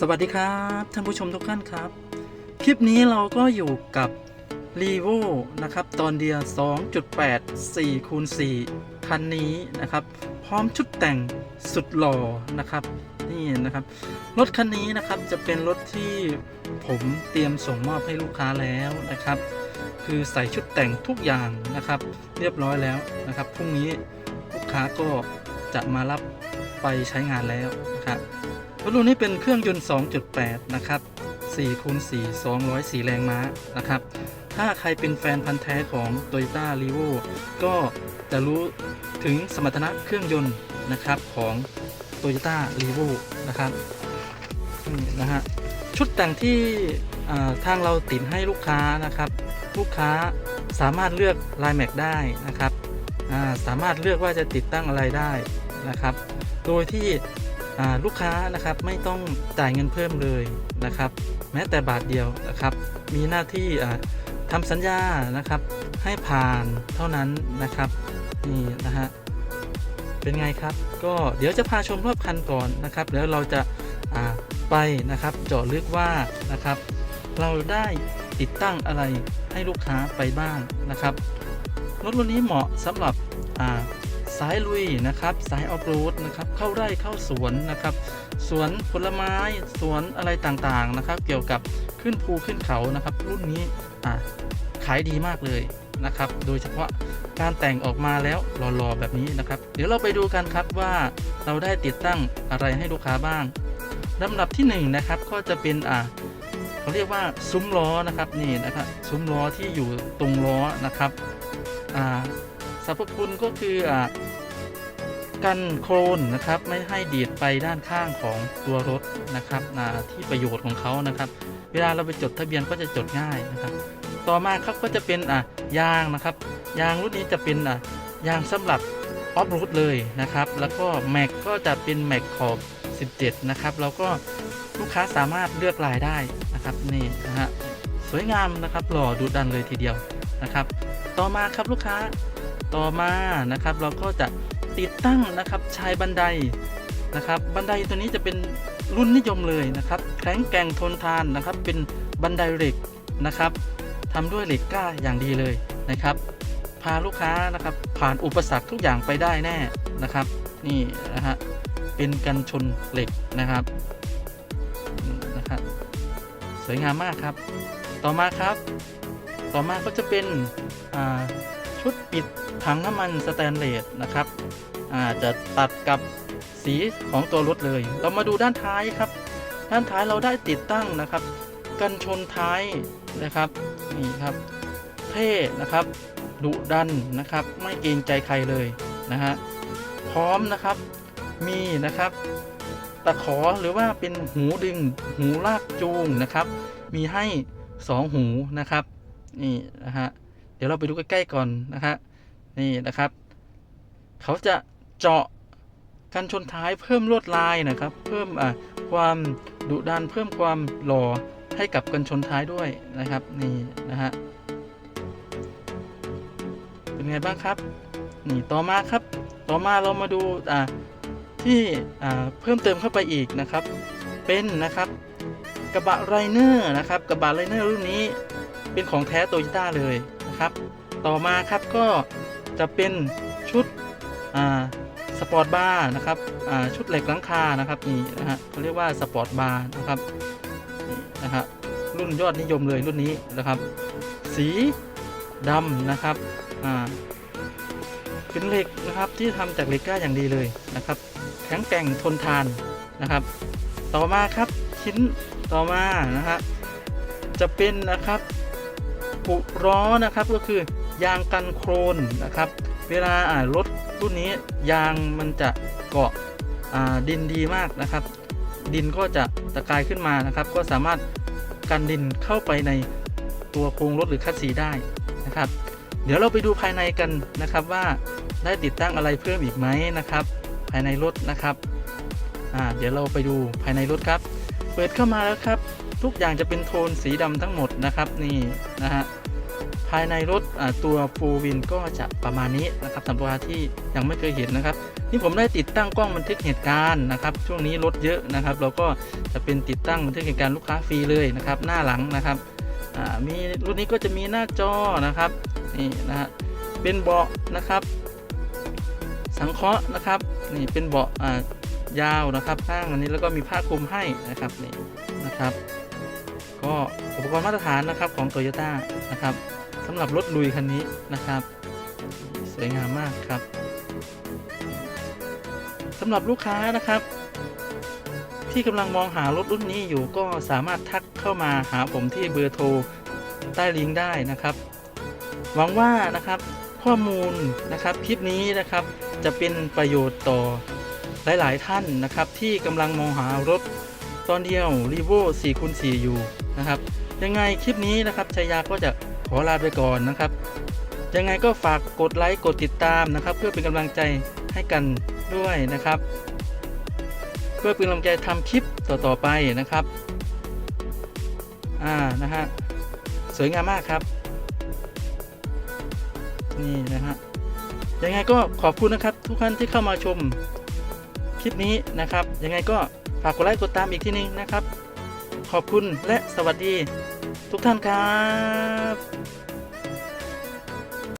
สวัสดีครับท่านผู้ชมทุกท่านครับ คลิปนี้เราก็อยู่กับ r e v o นะครับ ตอนเดีย 2.8 4คูณ4คันนี้นะครับ พร้อมชุดแต่งสุดหล่อนะครับนี่นะครับ รถคันนี้นะครับจะเป็นรถที่ผมเตรียมส่งมอบให้ลูกค้าแล้วนะครับ คือใส่ชุดแต่งทุกอย่างนะครับ เรียบร้อยแล้วนะครับพรุ่งนี้ลูกค้าก็จะมารับไปใช้งานแล้วนะครับ รถรุ่นนี้เป็นเครื่องยนต์ 2.8 นะครับ4คูณ4 204 แรงม้านะครับ ถ้าใครเป็นแฟนพันธ์แท้ของ Toyota r e v o ก็จะรู้ถึงสมรรถนะเครื่องยนต์นะครับของ Toyota r e v o นะครับนี่นะฮะชุดแต่งที่ทางเราติดให้ลูกค้านะครับ ลูกค้าสามารถเลือกลายแม็กได้นะครับ สามารถเลือกว่าจะติดตั้งอะไรได้นะครับ โดยที่ ลูกค้านะครับไม่ต้องจ่ายเงินเพิ่มเลยนะครับ แม้แต่บาทเดียวนะครับ มีหน้าที่อ่าทำสัญญานะครับ ให้ผ่านเท่านั้นนะครับนี่นะฮะเป็นไงครับ ก็เดี๋ยวจะพาชมรอบคันก่อนนะครับ แล้วเราจะาไปนะครับเจาะลึกว่านะครับ เราได้ติดตั้งอะไรให้ลูกค้าไปบ้างนะครับรถรุ่นนี้เหมาะสำหรับ สายลุยนะครับสายออฟโรดนะครับเข้าไร่เข้าสวนนะครับสวนผลไม้สวนอะไรต่างๆนะครับ เกี่ยวกับขึ้นภูขึ้นเขานะครับ รุ่นนี้อ่าขายดีมากเลยนะครับ โดยเฉพาะการแต่งออกมาแล้วหล่อๆแบบนี้นะครับ เดี๋ยวเราไปดูกันครับว่าเราได้ติดตั้งอะไรให้ลูกค้าบ้างลำดับที่หนึ่งนะครับก็จะเป็นอ่าเขาเรียกว่าซุ้มล้อนะครับนี่นะครับซุ้มล้อที่อยู่ตรงล้อนะครับอ่าสรรพคุณก็คืออ่า กันโครนนะครับไม่ให้ดีดไปด้านข้างของตัวรถนะครับที่ประโยชน์ของเขานะครับ เวลาเราไปจดทะเบียนก็จะจดง่ายนะครับ ต่อมาครับก็จะเป็นอ่ายางนะครับ ยางรุ่นนี้จะเป็นอ่ายางสำหรับออฟโรดเลยนะครับ แล้วก็แม็กก็จะเป็นแม็กขอบ 17 นะครับแล้วก็ลูกค้าสามารถเลือกลายได้นะครับนี่นะฮะสวยงามนะครับหล่อดุดันเลยทีเดียวนะครับ ต่อมาครับลูกค้าต่อมานะครับ เราก็จะ ติดตั้งนะครับชายบันไดนะครับ บันไดตัวนี้จะเป็นรุ่นนิยมเลยนะครับแข็งแกร่งทนทานนะครับ เป็นบันไดเหล็กนะครับทำด้วยเหล็กกล้าอย่างดีเลยนะครับ พาลูกค้านะครับ ผ่านอุปสรรคทุกอย่างไปได้แน่นะครับ นี่นะฮะเป็นกันชนเหล็กนะครับนะครับสวยงามมากครับ ต่อมาครับ ต่อมาก็จะเป็นชุดปิดถังน้ำมันสแตนเลสนะครับ อาจะตัดกับสีของตัวรถเลย เรามาดูด้านท้ายครับ ด้านท้ายเราได้ติดตั้งนะครับ กันชนท้ายนะครับนี่ครับเท่นะครับดุดันนะครับ ไม่เกรงใจใครเลยนะฮะพร้อมนะครับมีนะครับ ตะขอหรือว่าเป็นหูดึงหูลากจูงนะครับ มีให้สองหูนะครับนี่นะฮะเดี๋ยวเราไปดูใกล้ๆก่อนนะครับนี่นะครับ เขาจะ เจาะกันชนท้ายเพิ่มลวดลายนะครับ เพิ่มความดุดันเพิ่มความหล่อให้กับกันชนท้ายด้วยนะครับนี่นะฮะเป็นไงบ้างครับนี่ต่อมาครับ ต่อมาเรามาดูอ่าที่อ่าเพิ่มเติมเข้าไปอีกนะครับ เป็นนะครับกระบะไรเนอร์นะครับกระบะไรเนอร์รุ่นนี้เป็นของแท้โตโยต้าเลยนะครับ ต่อมาครับก็จะเป็นชุดอ่า สปอร์ตบาร์นะครับชุดเหล็กหลังคานะครับนี่นะฮะเขาเรียกว่าสปอร์ตบาร์นะครับนี่นะฮะรุ่นยอดนิยมเลยรุ่นนี้นะครับ สีดำนะครับเป็นเหล็กนะครับที่ทำจากเหล็กก้าอย่างดีเลยนะครับ แข็งแกร่งทนทานนะครับ ต่อมาครับชิ้นต่อมานะฮะจะเป็นนะครับปุล้อนะครับก็คือยางกันโครนนะครับ เวลาอ่ารถรุ่นนี้ยางมันจะเกาะดินดีมากนะครับ ดินก็จะตะกายขึ้นมานะครับ ก็สามารถกันดินเข้าไปในตัวโครงรถหรือคัสซีได้นะครับ เดี๋ยวเราไปดูภายในกันนะครับว่าได้ติดตั้งอะไรเพิ่มอีกไหมนะครับ ภายในรถนะครับเดี๋ยวเราไปดูภายในรถครับ เปิดเข้ามาแล้วครับ ทุกอย่างจะเป็นโทนสีดำทั้งหมดนะครับนี่นะฮะ ภายในรถตัวฟูวินก็จะประมาณนี้นะครับสำหรับที่ยังไม่เคยเห็นนะครับนี่ผมได้ติดตั้งกล้องบันทึกเหตุการณ์นะครับ ช่วงนี้รถเยอะนะครับ เราก็จะเป็นติดตั้งบันทึกเหตุการณ์ลูกค้าฟรีเลยนะครับ หน้าหลังนะครับมีรุ่นนี้ก็จะมีหน้าจอนะครับนี่นะฮะเป็นเบาะนะครับ สังเคราะห์นะครับนี่เป็นเบาะยาวนะครับข้างอันนี้แล้วก็มีผ้าคลุมให้นะครับนี่นะครับ ก็อุปกรณ์มาตรฐานนะครับของ t o y ยต้านะครับ สำหรับรถลุยคันนี้นะครับ สวยงามมากครับสำหรับลูกค้านะครับ ที่กำลังมองหารถรุ่นนี้อยู่ก็สามารถทักเข้ามาหาผมที่เบอร์โทรใต้ลิงก์ได้นะครับ หวังว่านะครับข้อมูลนะครับคลิปนี้นะครับจะเป็นประโยชน์ต่อหลาย ๆ ท่านนะครับ ที่กำลังมองหารถตอนเดียว r ีโว4คูณ4อยู่นะครับ ยังไงคลิปนี้นะครับชายาก็จะ อลาไปก่อนนะครับ ยังไงก็ฝากกดไลค์กดติดตามนะครับ เพื่อเป็นกำลังใจให้กันด้วยนะครับ เพื่อเป็นกำลังใจทำคลิปต่อๆไปนะครับอ่านะฮะสวยงามมากครับนี่นะฮะยังไงก็ขอบคุณนะครับ ทุกท่านที่เข้ามาชมคลิปนี้นะครับ ยังไงก็ฝากกดไลค์กดตามอีกทีนึงนะครับ ขอบคุณและสวัสดี ทุกท่านครับ